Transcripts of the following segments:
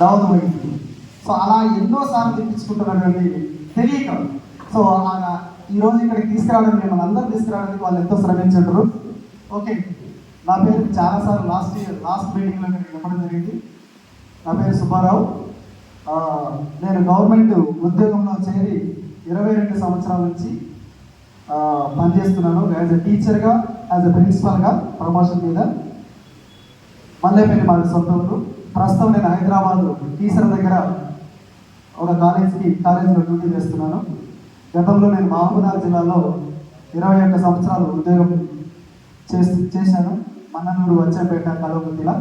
దావత పోయింది సో అలా ఎన్నో సార్లు తెప్పించుకుంటున్నటువంటి తెలియక. సో అలా ఈరోజు ఇక్కడికి తీసుకురావడం మిమ్మల్ని అందరూ తీసుకురావడానికి వాళ్ళు ఎంతో శ్రమించారు ఓకే నా పేరు చాలాసార్లు లాస్ట్ ఇయర్ లాస్ట్ మీటింగ్లో నేను చెప్పడం జరిగింది. నా పేరు సుబ్బారావు. నేను గవర్నమెంట్ ఉద్యోగంలో చేరి ఇరవై రెండు సంవత్సరాల నుంచి పనిచేస్తున్నాను. యాజ్ ఎ టీచర్గా యాజ్ ఎ ప్రిన్సిపల్గా ప్రమోషన్ మీద. మల్లేపల్లి మాది సొంత ఊరు. ప్రస్తుతం నేను హైదరాబాద్ టీసర్ దగ్గర ఒక కాలేజీకి కాలేజీలో డ్యూటీ చేస్తున్నాను. గతంలో నేను మహబూబ్నగర్ జిల్లాలో ఇరవై ఒక్క సంవత్సరాలు ఉద్యోగం చేసి చేశాను. మన్ననూరు వచ్చేపేట కలవకుర్తిలా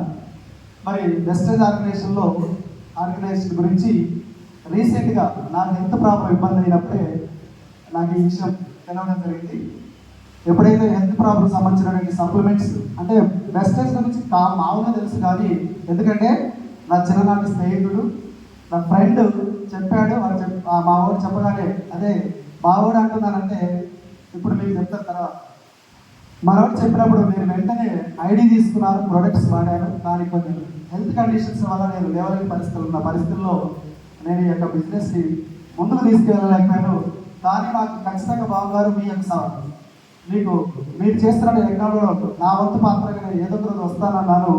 మరి వెస్టర్న్ ఆర్గనైజేషన్లో ఆర్గనైజేషన్ గురించి రీసెంట్గా నాకు హెల్త్ ప్రాబ్లం ఇబ్బంది అయినప్పుడే నాకు ఈ విషయం తెలవడం జరిగింది. ఎప్పుడైతే హెల్త్ ప్రాబ్లమ్ సంబంధించినటువంటి సప్లిమెంట్స్ అంటే వెస్టర్న్స్ గురించి కా మామూలుగా తెలుసు కానీ ఎందుకంటే నా చిన్ననాటి స్నేహితుడు నా ఫ్రెండ్ చెప్పాడు వాడు చెప్ మా వాడు చెప్పగానే అదే మా వాడు అంటున్నానంటే ఇప్పుడు మీకు చెప్తారు తర్వాత. మనోడు చెప్పినప్పుడు నేను వెంటనే ఐడి తీసుకున్నాను ప్రొడక్ట్స్ వాడాను కానీ కొన్ని హెల్త్ కండిషన్స్ వల్ల నేను లేవలేని పరిస్థితులు ఉన్న పరిస్థితుల్లో నేను ఈ యొక్క బిజినెస్ని ముందుకు తీసుకెళ్ళలేకపోయాను. కానీ నాకు ఖచ్చితంగా బావగారు మీ యొక్క స- మీకు మీరు చేస్తున్న ఎగ్జామ్లో నా వంతు పాత్రగా నేను ఏదో ఒక రోజు వస్తానన్నాను.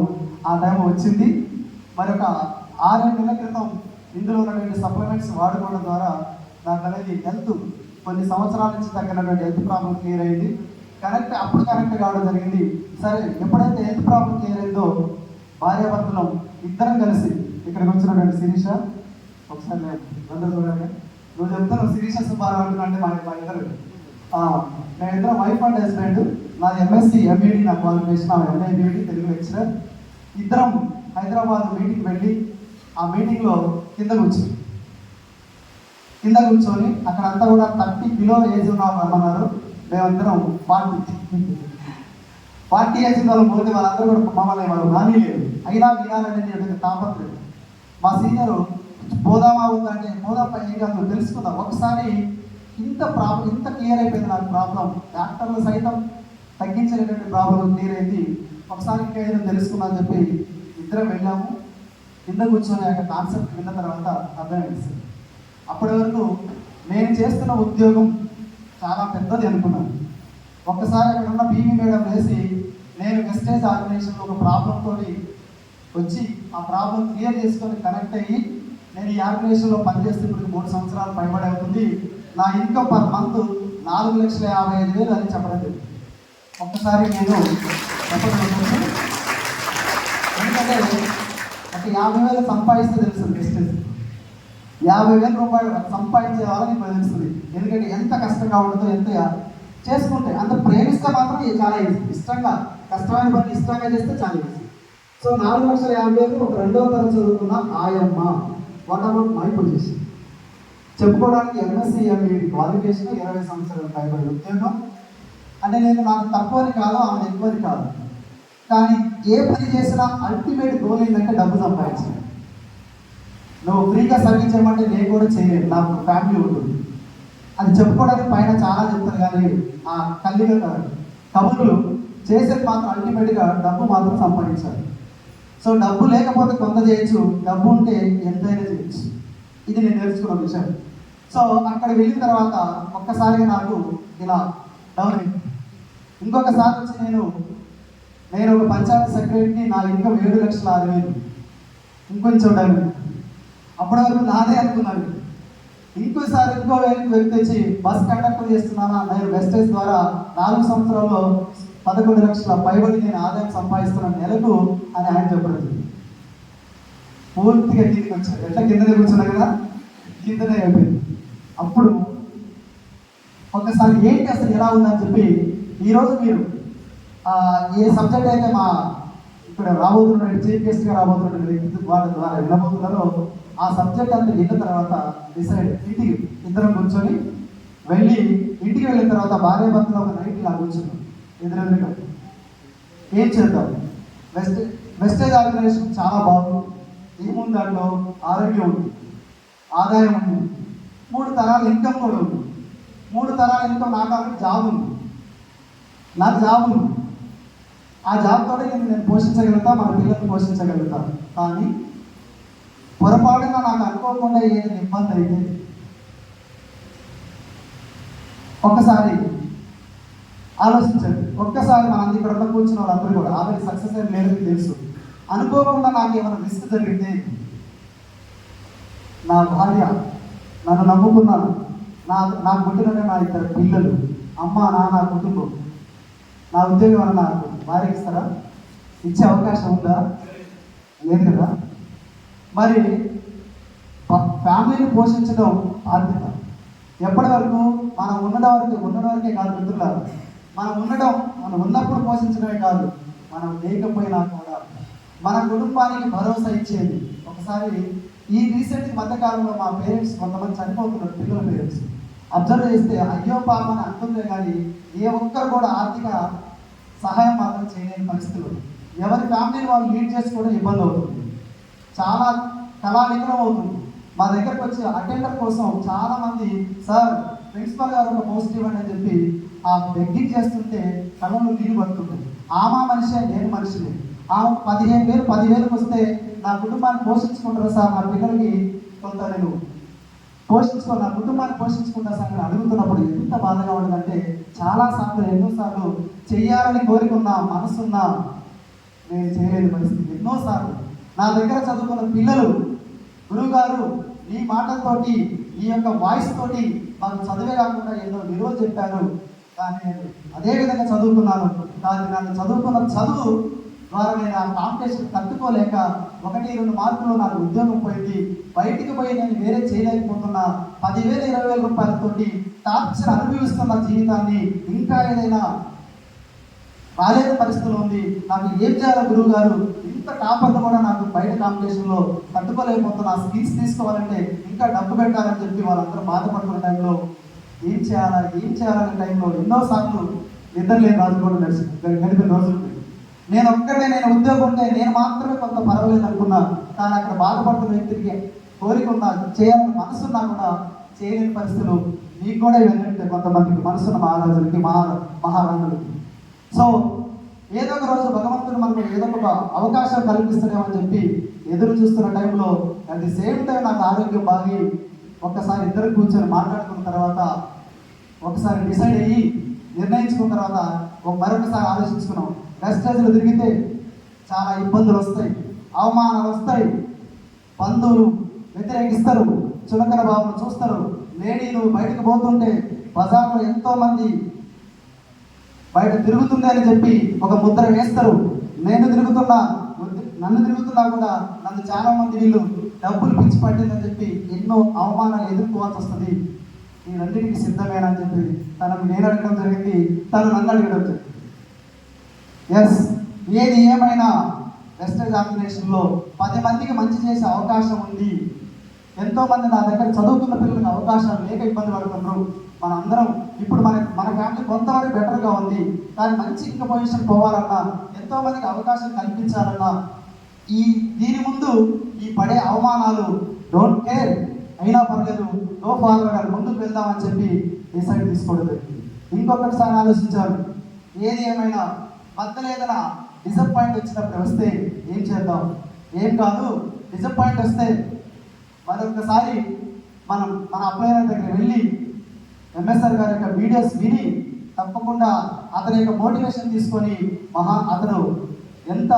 ఆ టైం వచ్చింది. మరి ఒక ఆరు నెలల క్రితం ఇందులో ఉన్నటువంటి సప్లిమెంట్స్ వాడుకోవడం ద్వారా నాకు అనేది హెల్త్ కొన్ని సంవత్సరాల నుంచి తగ్గినటువంటి హెల్త్ ప్రాబ్లం క్లియర్ అయింది. కరెక్ట్ అప్పుడు కరెక్ట్ కావడం జరిగింది. సరే ఎప్పుడైతే హెల్త్ ప్రాబ్లం క్లియర్ అయిందో భార్యాభర్తలం ఇద్దరం కలిసి ఇక్కడికి వచ్చినటువంటి శిరీష ఒకసారి నేను అందరూ చూడండి. నువ్వు చెప్తాను శిరీష సుబ్బారావు అంటే మా ఇద్దరు. నేను ఇద్దరం వైఫ్ అండ్ హస్బెండ్ నాది M S C M E D నా క్వాలిఫికేషన్ ఆ M A B E D Telugu lecturer ఇద్దరం హైదరాబాద్ మీటింగ్ వెళ్ళి ఆ మీటింగ్లో కింద కూర్చుని కింద కూర్చొని అక్కడ అంతా కూడా థర్టీ కిలో ఏజ్ ఉన్న వాళ్ళు రమ్మన్నారు. మేమందరం ఫార్టీ ఫార్టీ ఏజ్ ఉన్న వాళ్ళు పోతే వాళ్ళందరూ కూడా మమ్మల్ని వాళ్ళు నాని లేదు అయినా వినాలనేది తాపత్రయం. మా సీనియర్ పోదామా ఉందంటే పోదాం పై ఏం కాదు తెలుసుకుందాం. ఒకసారి ఇంత ప్రాబ్లం ఇంత క్లియర్ అయిపోయింది నాకు ప్రాబ్లం. డాక్టర్లు సైతం తగ్గించలేనటువంటి ప్రాబ్లం క్లియర్ అయింది. ఒకసారి ఇంకా తెలుసుకున్నాను చెప్పి ఇద్దరం వెళ్ళాము. కింద కూర్చొని ఆ యొక్క కాన్సెప్ట్ విన్న తర్వాత అర్థమైంది. అప్పటి వరకు నేను చేస్తున్న ఉద్యోగం చాలా పెద్దది అనుకున్నాను. ఒక్కసారి అక్కడ ఉన్న బీవీ మేడం వేసి నేను వెస్టేజ్ ఆర్గనైజేషన్లో ఒక ప్రాబ్లంతో వచ్చి ఆ ప్రాబ్లం క్లియర్ చేసుకొని కనెక్ట్ అయ్యి నేను ఈ ఆర్గనైజేషన్లో పనిచేస్తే ఇప్పుడు మూడు సంవత్సరాలు పైబడి అవుతుంది. నా ఇన్కమ్ పర్ మంత్ నాలుగు లక్షల యాభై ఐదు వేలు అని చెప్పడం జరిగింది. ఒక్కసారి నేను చెప్పగలుగుతాను ఎందుకంటే ఒక యాభై వేలు సంపాదిస్తే తెలుస్తుంది బిజినెస్ యాభై వేల రూపాయలు సంపాదించే వాళ్ళని ఇప్పుడు తెలుస్తుంది. ఎందుకంటే ఎంత కష్టంగా ఉండదో ఎంత చేసుకుంటే అంత ప్రేమిస్తే మాత్రం చాలా ఇష్టంగా కష్టమైన పని ఇష్టంగా చేస్తే చాలా ఈజీ సో నాలుగు లక్షల యాభై వేలు ఒక రెండవ తరగతి చదువుకున్న ఆయమ్మ. వాతావరణం మార్పులు చేసింది. చెప్పుకోవడానికి ఎంఎస్సీ ఎంఈడి క్వాలిఫికేషన్ ఇరవై సంవత్సరాలు పైబడి ఉద్యోగం అంటే నేను నాకు తక్కువని కాదు ఆమె ఎక్కువని కాదు. కానీ ఏ పని చేసినా అల్టిమేట్ గోల్ ఏంటంటే డబ్బు సంపాదించాలి నువ్వు ఫ్రీగా సర్వీస్ చేయమంటే నేను కూడా చేయలేదు నాకు ఫ్యామిలీ ఉంటుంది. అది చెప్పుకోవడానికి పైన చాలా చెప్తారు కానీ ఆ కల్లిగా కబుర్లు చేసేది మాత్రం అల్టిమేట్గా డబ్బు మాత్రం సంపాదించాలి. సో డబ్బు లేకపోతే కొంత చేయొచ్చు డబ్బు ఉంటే ఎంత ఇది నేను నేర్చుకున్న విషయం. సో అక్కడ వెళ్ళిన తర్వాత ఒక్కసారిగా నాకు ఇలా డౌన్ ఇంకొకసారి వచ్చి నేను నేను ఒక పంచాయతీ సెక్రటరీని నా ఇన్కమ్ ఏడు లక్షల ఆరు వేలు ఇంకొంచెం డౌన్ అప్పటి వరకు నాదే అనుకున్నాను. ఇంకోసారి ఇంకో వ్యక్తి వ్యక్తి వచ్చి బస్ కండక్టర్ చేస్తున్నానా నేను వెస్టేజ్ ద్వారా నాలుగు సంవత్సరాల్లో పదకొండు లక్షల పైబడి నేను ఆదాయం సంపాదిస్తున్నాను నెలకు అని ఆయన చెప్పడం జరిగింది. పూర్తిగా కిందకి వచ్చాడు ఎట్లా కిందనే కూర్చున్నా కదా? కిందనే అయిపోయింది. అప్పుడు ఒకసారి ఏంటి అసలు ఎలా ఉందని చెప్పి ఈరోజు మీరు ఏ సబ్జెక్ట్ అయితే మా ఇక్కడ రాబోతున్నాడు చీఫ్ గెస్ట్గా రాబోతున్న వాళ్ళ ద్వారా వెళ్ళబోతున్నారో ఆ సబ్జెక్ట్ అంతా విన్న తర్వాత డిసైడ్ ఇంటికి ఇద్దరం కూర్చొని వెళ్ళి ఇంటికి వెళ్ళిన తర్వాత భార్య భర్తలు ఒక నైట్ ఇలా కూర్చున్నాం ఎదురెదురుగా ఏం చేద్దాం? వెస్ట్ వెస్టేజ్ ఆర్గనైజేషన్ చాలా బాగుంది. ఏముంది దాంట్లో ఆరోగ్యం ఉంది ఆదాయం ఉంది మూడు తరాల ఇన్కమ్ కూడా ఉంది మూడు తరాల ఇన్కమ్ నాకు జాబ్ ఉంది. నాకు జాబ్ ఉంది. ఆ జాబ్ తోటి నేను నేను పోషించగలుగుతా మన పిల్లల్ని పోషించగలుగుతా. కానీ పొరపాటున నాకు అనుకోకుండా ఏదైనా ఇబ్బంది అయితే ఒక్కసారి ఆలోచించండి. ఒక్కసారి మన ఇక్కడ ఉన్న కూర్చున్న వాళ్ళందరూ కూడా ఆమె సక్సెస్ అని లేదని తెలుసు. అనుకోకుండా నాకు ఏమైనా రిస్క్ జరిగితే నా భార్య నన్ను నమ్ముకున్నాను నా నాకు పుట్టిన నా ఇద్దరు పిల్లలు అమ్మ నాన్న కుటుంబం. నా ఉద్యోగం అన్న నాకు భార్య ఇస్తారా? ఇచ్చే అవకాశం ఉందా? లేదు కదా. మరి ఫ్యామిలీని పోషించడం బాధ్యత ఎప్పటి వరకు? మనం ఉన్నడ వరకు ఉన్నడ వరకే కాదు మిత్రులారు. మనం ఉండడం మనం ఉన్నప్పుడు పోషించడమే కాదు మనం లేకపోయినా కూడా మన కుటుంబానికి భరోసా ఇచ్చేది. ఒకసారి ఈ రీసెంట్ మధ్యకాలంలో మా పేరెంట్స్ కొంతమంది చనిపోతున్నారు పిల్లల పేరెంట్స్. అబ్జర్వ్ చేస్తే అయ్యో పాప అని అంటుందే కానీ ఏ ఒక్కరు కూడా ఆర్థిక సహాయం మాత్రం చేయలేని పరిస్థితులు. ఎవరి ఫ్యామిలీని వాళ్ళు లీడ్ చేసుకోవడం ఇబ్బంది అవుతుంది. చాలా కళావికలం అవుతుంది. మా దగ్గరకు వచ్చి అటెండర్ కోసం చాలా మంది సార్ ప్రిన్సిపల్ గారు ఒక పోస్ట్ ఇవ్వండి అని చెప్పి ఆ బెగ్గింగ్ చేస్తుంటే కళ్ళలో నీళ్ళు పడుతుంటుంది ఆమా మనిషి నేను మనిషిని. ఆ పదిహేను వేలు పదివేలకు వస్తే నా కుటుంబాన్ని పోషించుకుంటారు సార్? నా పిల్లలకి కొంత నేను పోషించుకో నా కుటుంబాన్ని పోషించుకుంటా సార్ నేను అడుగుతున్నప్పుడు ఎంత బాధగా ఉండదంటే చాలా సార్లు ఎన్నోసార్లు చేయాలని కోరికున్న మనసున్న నేను చేయలేని పరిస్థితి. ఎన్నోసార్లు నా దగ్గర చదువుకున్న పిల్లలు గురువు గారు మాటలతోటి ఈ యొక్క వాయిస్ తోటి మాకు చదివే కాకుండా ఎన్నో విలువ చెప్పారు. కానీ నేను అదే విధంగా చదువుకున్నాను. కానీ నన్ను చదువుకున్న చదువు ద్వారా నేను ఆ కాంపిటీషన్ తట్టుకోలేక ఒకటి రెండు మార్కులు నాకు ఉద్యోగం పోయింది. బయటికి పోయి నేను వేరే చేయలేకపోతున్నా. పదివేల ఇరవై వేల రూపాయలతోటి టార్చర్ అనుభవిస్తున్న జీవితాన్ని ఇంకా ఏదైనా రాలేని పరిస్థితులు ఉంది. నాకు ఏం చేయాలో గురువు గారు ఇంత టాపర్లు కూడా నాకు బయట కాంపిటీషన్లో తట్టుకోలేకపోతున్నా. స్కిల్స్ తీసుకోవాలంటే ఇంకా డబ్బు పెట్టాలని చెప్పి వాళ్ళందరూ బాధపడుతున్న టైంలో ఏం చేయాలా ఏం చేయాలనే టైంలో ఎన్నో సార్లు నిద్ర లేని రోజులు కూడా నడిచి గడిపిన రోజులు నేను ఒక్కడే నేను ఉద్యోగం ఉంటే నేను మాత్రమే కొంత పర్వాలేదు అనుకున్నాను. కానీ అక్కడ బాధపడుతున్న వ్యక్తికి కోరిక ఉన్నా చేయాలని మనసున్నా కూడా చేయలేని పరిస్థితులు. మీకు కూడా ఇవన్నీ కొంతమందికి మనసున్న మహారాజులకి మహా మహారాణులకి. సో ఏదో ఒక రోజు భగవంతుడు మనకు ఏదో ఒక అవకాశం కల్పిస్తున్నామని చెప్పి ఎదురు చూస్తున్న టైంలో అట్ ది సేమ్ టైం నాకు ఆరోగ్యం బాగి ఒక్కసారి ఇద్దరు కూర్చొని మాట్లాడుకున్న తర్వాత ఒకసారి డిసైడ్ అయ్యి నిర్ణయించుకున్న తర్వాత ఒక మరొకసారి ఆలోచించుకున్నాం. వెస్టేజ్లు తిరిగితే చాలా ఇబ్బందులు వస్తాయి అవమానాలు వస్తాయి. బంధువులు వ్యతిరేకిస్తారు చులకన భావన చూస్తారు. లేడీలు బయటకు పోతుంటే బజార్లో ఎంతోమంది బయట తిరుగుతుంది అని చెప్పి ఒక ముద్ర వేస్తారు. నేను తిరుగుతున్నా నన్ను తిరుగుతున్నా కూడా నన్ను చాలా మంది వీళ్ళు డబ్బులు పిచ్చి పట్టిందని చెప్పి ఎన్నో అవమానాలు ఎదుర్కోవాల్సి వస్తుంది. ఈ రెండింటికి సిద్ధమేనని చెప్పి తనకు నేను అడగడం జరిగింది తను నన్ను అడగడం జరిగింది. ఎస్ ఏది ఏమైనా వెస్ట్ ఎగ్జామినేషన్లో పది మందికి మంచి చేసే అవకాశం ఉంది. ఎంతో మంది నా దగ్గర చదువుకున్న పిల్లలకు అవకాశాలు లేక ఇబ్బంది పడుతున్నారు. మన అందరం ఇప్పుడు మన మన ఫ్యామిలీ కొంతవరకు బెటర్గా ఉంది. కానీ మంచి ఇంకా పొజిషన్ పోవాలన్నా ఎంతో మందికి అవకాశం కల్పించాలన్నా ఈ దీని ముందు ఈ పడే అవమానాలు డోంట్ కేర్ అయినా పర్లేదు నో ఫార్వర్డ్ ముందుకు వెళ్దామని చెప్పి డిసైడ్ తీసుకోవడం జరిగింది. ఇంకొకటిసారి ఆలోచించారు. ఏది ఏమైనా మధ్యలో ఏదైనా డిసప్పాయింట్ వచ్చినప్పుడు వస్తే ఏం చేద్దాం? ఏం కాదు డిసప్పాయింట్ వస్తే మరొకసారి మనం మన అప్లైన దగ్గర వెళ్ళి ఎంఎస్ఆర్ గారి యొక్క వీడియోస్ విని తప్పకుండా అతని యొక్క మోటివేషన్ తీసుకొని మహా అతను ఎంత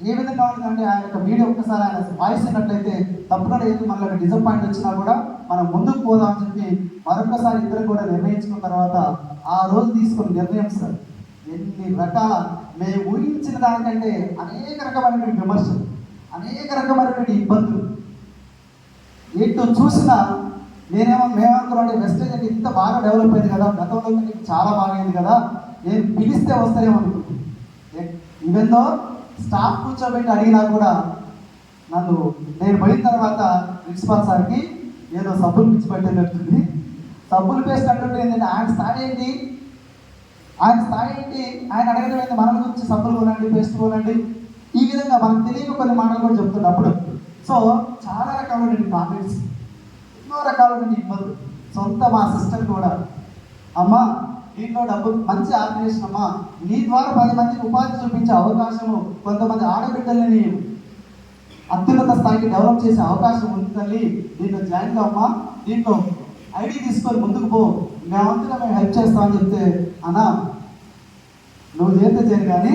ఏ విధంగా ఉంటుందంటే ఆయన యొక్క వీడియో ఒక్కసారి ఆయన వాయిస్తున్నట్లయితే తప్పకుండా ఏది మనకి డిసప్పాయింట్ వచ్చినా కూడా మనం ముందుకు పోదాం అని చెప్పి మరొకసారి ఇద్దరు కూడా నిర్ణయించుకున్న తర్వాత ఆ రోజు తీసుకున్న నిర్ణయం సార్. ఎన్ని రకాల మేము ఊహించిన దానికంటే అనేక రకమైనటువంటి విమర్శలు అనేక రకమైనటువంటి ఇబ్బందులు. ఎటు చూసినా నేనేమో మేమనుకున్నాం వెస్టేజ్ అంటే ఇంత బాగా డెవలప్ అయింది కదా గతంలో నీకు చాలా బాగైంది కదా నేను పిలిస్తే వస్తాయేమో అనుకుంటున్నాను స్టాఫ్ కూర్చోబెట్టి అడిగినా కూడా నన్ను నేను పోయిన తర్వాత ప్రిన్సిపాల్ సార్కి ఏదో సబ్బులు పిచ్చి పెట్టేది సబ్బులు పేస్ట్ అంటుంటే ఏంటంటే ఆయన స్థాయి ఏంటి ఆయన స్థాయి ఏంటి? ఆయన అడగడం ఏంటి? మన గురించి సబ్బులు కొనండి పేస్ట్ కొనండి. ఈ విధంగా మనకు తెలియక కొన్ని మాటలు కూడా చెప్తున్నప్పుడు సో చాలా రకాలైన కామెంట్స్ ఎన్నో రకాలైన ఇబ్బందులు. సొంత మా సిస్టర్ కూడా అమ్మా దీంట్లో డబ్బు మంచి ఆపరేషన్ అమ్మా. నీ ద్వారా పది మందికి ఉపాధి చూపించే అవకాశము కొంతమంది ఆడబిడ్డలని అత్యున్నత స్థాయికి డెవలప్ చేసే అవకాశం ఉంది తల్లి. దీంట్లో జాయిన్ కావమ్మా దీంట్లో ఐడి తీసుకొని ముందుకు పో. మేమంతా మేము హెల్ప్ చేస్తామని చెప్తే అన్నా నువ్వు చేస్తే చేయను కానీ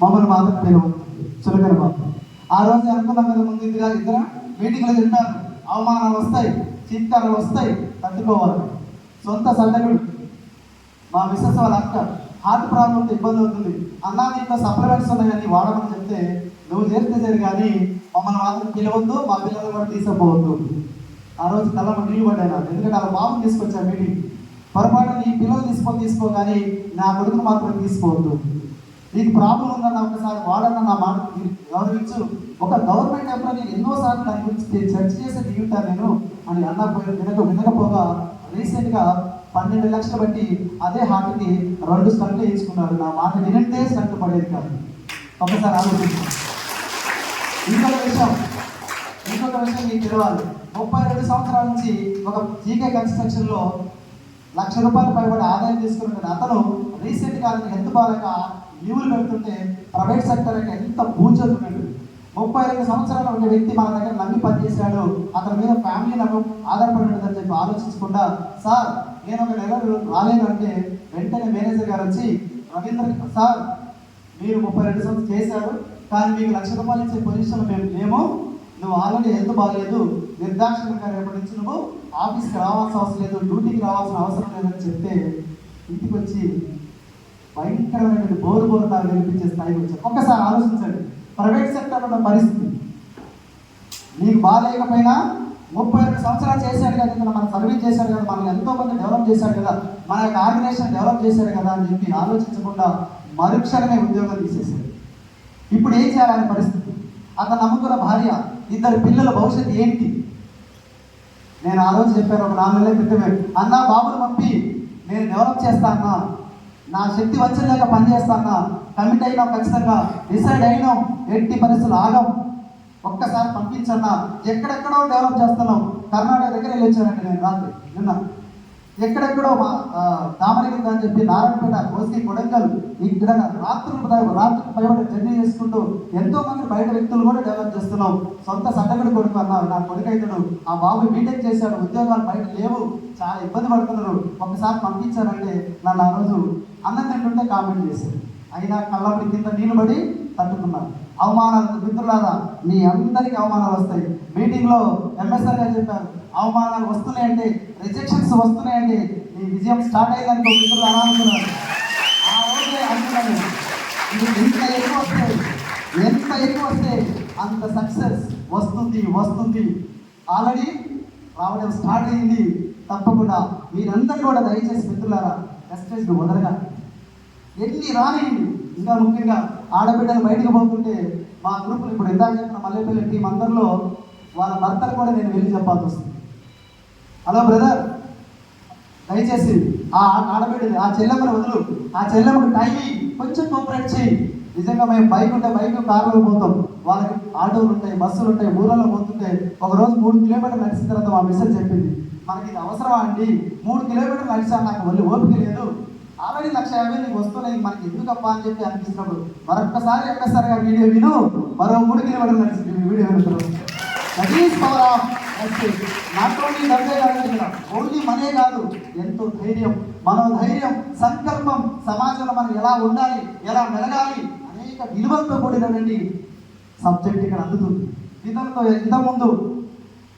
మమ్మల్ని మాత్రం పిలవద్దు చులకన బాబు ఆ రోజు అనుకున్నాం కదా ముందు ఇద్దరు ఇద్దరు మీటింగ్లో తింటారు. అవమానాలు వస్తాయి చింతలు వస్తాయి తట్టుకోవాలి. సొంత సందకుడు మా మిస్సెస్ వాళ్ళ అక్క హార్ట్ ప్రాబ్లంతో ఇబ్బంది అవుతుంది. అన్నా నీకు సప్లిమెంట్స్ ఉన్నాయని వాడమని చెప్తే నువ్వు చేస్తే సరి కానీ మమ్మల్ని మాత్రం పిలవద్దు మా పిల్లలు కూడా తీసుకుపోవద్దు. ఆ రోజు కళ్ళ నీళ్ళు పడ్డాను ఎందుకంటే వాళ్ళ బాబుని తీసుకొచ్చా మీటింగ్ పొరపాటు నీ పిల్లలు తీసుకొని తీసుకో కానీ నా కొడుకును మాత్రం తీసుకోవద్దు. నీకు ప్రాబ్లం ఉందన్న ఒకసారి వాడన్న నా మాట గౌరవించు ఒక గవర్నమెంట్ ఎంప్లాయీ నేను ఎన్నోసార్లు దాని గురించి చర్చ చేసి దిగుతాను నేను అని అన్నపోయి వినక వినకపోగా రీసెంట్గా పన్నెండు లక్షలు బట్టి అదే హార్ట్కి రెండు స్టంట్లు వేయించుకున్నాడు. నా మాట వినంటే స్టంట్ పడేది కాదు. ఒకసారి ఆలోచించాను ఇంకొక విషయం. ఇంకొక విషయం మీకు తెలియాలి ముప్పై రెండు సంవత్సరాల నుంచి ఒక జీకే కన్స్ట్రక్షన్లో లక్ష రూపాయలు పైబడి ఆదాయం తీసుకున్న అతను రీసెంట్గా హెల్త్ బాగాలేక లీవులు పెడుతుంటే ప్రైవేట్ సెక్టర్ ఎంత పూజతున్నాడు ముప్పై రెండు సంవత్సరాల ఒక వ్యక్తి మన దగ్గర నమ్మి పనిచేశాడు. అతని మీద ఫ్యామిలీ నమ్మ ఆధారపడి చెప్పి ఆలోచించకుండా సార్ నేను ఒక నెల రాలేను అంటే వెంటనే మేనేజర్ గారు వచ్చి రవీంద్ర సార్ మీరు ముప్పై రెండు సంవత్సరాలు చేశారు కానీ మీకు లక్ష రూపాయలు ఇచ్చే పొజిషన్ మేము లేము. నువ్వు ఆల్రెడీ హెల్త్ బాగాలేదు. నిర్దాక్షిణంగా రేపటి నుంచి నువ్వు ఆఫీస్కి రావాల్సిన అవసరం లేదు డ్యూటీకి రావాల్సిన అవసరం లేదని చెప్తే ఇంటికి వచ్చి భయంకరమైనటువంటి బోరు బోరు నాకు వినిపించే స్థాయికి వచ్చారు. ఒక్కసారి ఆలోచించండి. ప్రైవేట్ సెక్టర్ ఉన్న పరిస్థితి. నీకు బాగాలేకపోయినా ముప్పై రెండు సంవత్సరాలు చేశాడు కదా మనం సర్వీస్ చేశాడు కదా మనల్ని ఎంతో మంది డెవలప్ చేశాడు కదా మన యొక్క ఆర్గనైజేషన్ డెవలప్ చేశాడు కదా అని చెప్పి ఆలోచించకుండా మరుక్షణమే ఉద్యోగం తీసేశాడు. ఇప్పుడు ఏం చేయాలనే పరిస్థితి? అతను నమ్ముకున్న భార్య ఇద్దరు పిల్లల భవిష్యత్తు ఏంటి? నేను ఆ రోజు చెప్పాను ఒక నాలుగు నెలల క్రితమే. అన్న బాబుని పంపి. నేను డెవలప్ చేస్తా అన్నా. నా శక్తి వచ్చేదాకా పని అన్నా కమిట్ అయినాం ఖచ్చితంగా. డిసైడ్ అయినాం ఎట్టి పరిస్థితులు ఆగం ఒక్కసారి పంపించన్నా. ఎక్కడెక్కడో డెవలప్ చేస్తున్నాం కర్ణాటక దగ్గర వెళ్ళి వచ్చానండి నేను రాత్రి. నిన్న ఎక్కడెక్కడో మా దామరగిరి అని చెప్పి నారాయణపేట కోసి కొడంగల్ ఇక్కడ రాత్రులు రాత్రులు పైబడి జర్నీ చేసుకుంటూ ఎంతో మంది బయట వ్యక్తులు కూడా డెవలప్ చేస్తున్నాం. సొంత సడ్డగడి కొడుకు అన్నారు నా కొడుకు ఆ బాబు బీటెక్ చేశాడు. ఉద్యోగాలు బయట లేవు. చాలా ఇబ్బంది పడుతున్నారు. ఒకసారి పంపించారంటే నన్ను ఆ రోజు అన్నం తింటుంటే కామెంట్ చేశారు. అయినా కళ్ళపడి కింద నీళ్ళు పడి తట్టుకున్నారు. అవమానాలు మిత్రులారా మీ అందరికీ అవమానాలు వస్తాయి. మీటింగ్లో ఎంఎస్ఆర్ గారు చెప్పారు అవమానాలు వస్తున్నాయంటే రిజెక్షన్స్ వస్తున్నాయంటే మీ విజయం స్టార్ట్ అయ్యిందని మిత్రులు అలా అనుకున్నారు. ఆ రోజే అనుకున్నాను ఎంత ఎక్కువ వస్తే ఎంత ఎక్కువ వస్తే అంత సక్సెస్ వస్తుంది వస్తుంది. ఆల్రెడీ రావడం స్టార్ట్ అయింది. తప్పకుండా మీరందరూ కూడా దయచేసి మిత్రులారా ఎస్టేజ్ వదలగా ఎన్ని రానియండి ఇంకా ముఖ్యంగా ఆడబిడ్డలు బయటకు పోతుంటే మా గ్రూపులు ఇప్పుడు ఎంత చెప్పిన మల్లెపల్లి టీం అందరిలో వాళ్ళ భర్తలు కూడా నేను వెళ్ళి చెప్పాల్సి వస్తుంది. హలో బ్రదర్ దయచేసి ఆ ఆడబిడ్డ ఆ చెల్లెమ్మను వదులు. ఆ చెల్లెమ్మకి టైం కొంచెం కోఆపరేట్ చేయి. నిజంగా మేము బైక్ ఉంటే బైక్ కార్లో పోతాం. వాళ్ళకి ఆటోలు ఉంటాయి బస్సులు ఉంటాయి ఊళ్ళలో పోతుంటే ఒక రోజు మూడు కిలోమీటర్లు నడిచిన తర్వాత మా మిస్సెస్ చెప్పింది మనకి ఇది అవసరమా అండి? మూడు కిలోమీటర్లు నడిచా నాకు మళ్ళీ ఓపిక లేదు. ఆల్రెడీ లక్ష యాభై నీకు వస్తున్నాయి మనకి ఎందుకప్పా అని చెప్పి అనిపిస్తున్నప్పుడు మరొక్కసారి ఎంఎస్ఆర్ ఆ వీడియో విను మరో మూడు కిలోమీటర్లు నడిచింది వీడియో వింటున్నాం that is power of not only డబ్బే కాదు ఓన్లీ మనే కాదు ఎంతో ధైర్యం మనోధైర్యం సంకల్పం సమాజంలో మనం ఎలా ఉండాలి ఎలా మెలగాలి అనేక విలువలతో కూడినటువంటి సబ్జెక్ట్ ఇక్కడ అందుతుంది. ఇతరులతో ఇంతకుముందు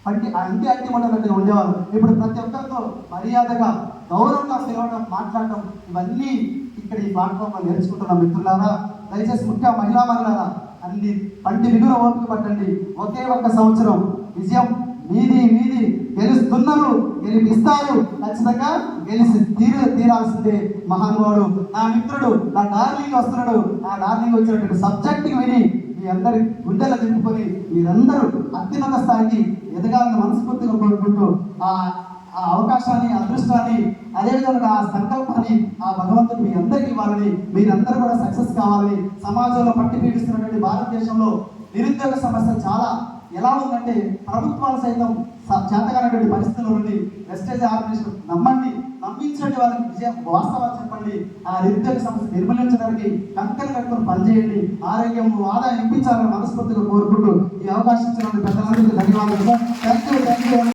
అంటే అంటి అంటి ఉండనట్టుగా ఉండేవారు. ఇప్పుడు ప్రతి ఒక్కరితో మర్యాదగా గౌరవంగా పిలవడం మాట్లాడటం ఇవన్నీ ఇక్కడ ఈ ప్లాట్ఫామ్లో నేర్చుకుంటున్న మిత్రులారా దయచేసి ముఖ్య మహిళా మహిళారా అన్ని పంటి మిగులు ఓపిక పట్టండి. ఒకే ఒక్క సంవత్సరం విజయం మీది మీది గెలుస్తున్నారు గెలిపిస్తారు. ఖచ్చితంగా గెలిచి తీరు తీరాల్సిందే మహానుభావుడు. నా మిత్రుడు నా డార్లింగ్ వస్తున్నాడు. ఆ డార్లింగ్ వచ్చినటువంటి సబ్జెక్ట్ విని మీ అందరి గుండెలు దింపుకొని మీరందరూ అత్యున్నత స్థాయికి ఎదగాలని మనస్ఫూర్తిగా కోరుకుంటూ ఆ ఆ అవకాశాన్ని అదృష్టాన్ని అదేవిధంగా ఆ సంకల్పాన్ని ఆ భగవంతుడు మీ అందరికీ ఇవ్వాలని మీరందరూ కూడా సక్సెస్ కావాలని సమాజంలో పట్టి పీడిస్తున్నటువంటి భారతదేశంలో నిరుద్యోగ సమస్య చాలా ఎలా ఉందంటే ప్రభుత్వాలు సైతం చేతగానటువంటి పరిస్థితుల నుండి వెస్టేజ్ ఆర్గనైజేషన్ నమ్మండి నమ్మించండి వాళ్ళకి విజయం వాస్తవాలు చెప్పండి ఆ నిరుద్యోగ సమస్య నిర్మూలించడానికి కంకణ కట్టుకుని పనిచేయండి ఆరోగ్యం ఆదాయం ఇప్పించాలని మనస్ఫూర్తిగా కోరుకుంటూ ఈ అవకాశం ఇచ్చినందుకు పెద్దలందరికీ ధన్యవాదాలు. Thank you thank you